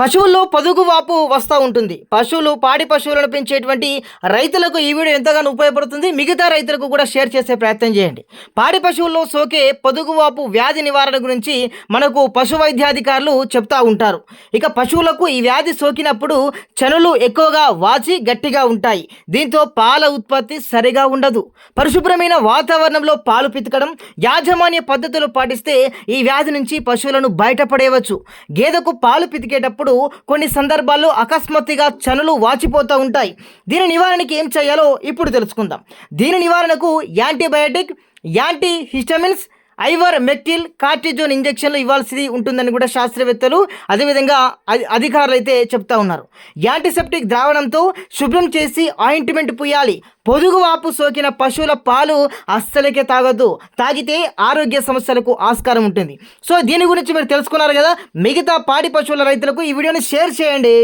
పశువుల్లో పొదుగు వాపు వస్తూ ఉంటుంది. పశువులు పాడి పశువులను పెంచేటువంటి రైతులకు ఈ వీడియో ఎంతగానో ఉపయోగపడుతుంది. మిగతా రైతులకు కూడా షేర్ చేసే ప్రయత్నం చేయండి. పాడి పశువుల్లో సోకే పొదుగు వాపు వ్యాధి నివారణ గురించి మనకు పశు వైద్యాధికారులు చెప్తా ఉంటారు. ఇక పశువులకు ఈ వ్యాధి సోకినప్పుడు చనులు ఎక్కువగా వాచి గట్టిగా ఉంటాయి. దీంతో పాల ఉత్పత్తి సరిగా ఉండదు. పరిశుభ్రమైన వాతావరణంలో పాలు పితకడం యాజమాన్య పద్ధతులు పాటిస్తే ఈ వ్యాధి నుంచి పశువులను బయటపడేయవచ్చు. గేదెకు పాలు పితికేటప్పుడు కొన్ని సందర్భాల్లో అకస్మాత్తుగా చనులు వాచిపోతూ ఉంటాయి. దీని నివారణకి ఏం చేయాలో ఇప్పుడు తెలుసుకుందాం. దీని నివారణకు antibiotic anti histamines ivermectin cortisone ఇంజెక్షన్లు ఇవ్వాల్సి ఉంటుందని కూడా శాస్త్రవేత్తలు అదేవిధంగా అధికారులు అయితే చెప్తా ఉన్నారు. యాంటీసెప్టిక్ ద్రావణంతో శుభ్రం చేసి ఆయింట్మెంట్ పుయ్యాలి పొదుగు వాపు సోకిన పశువుల పాలు అస్సలకే తాగొద్దు. తాగితే ఆరోగ్య సమస్యలకు ఆస్కారం ఉంటుంది. సో దీని గురించి మీరు తెలుసుకున్నారు కదా మిగతా పాడి పశువుల రైతులకు ఈ వీడియోని షేర్ చేయండి.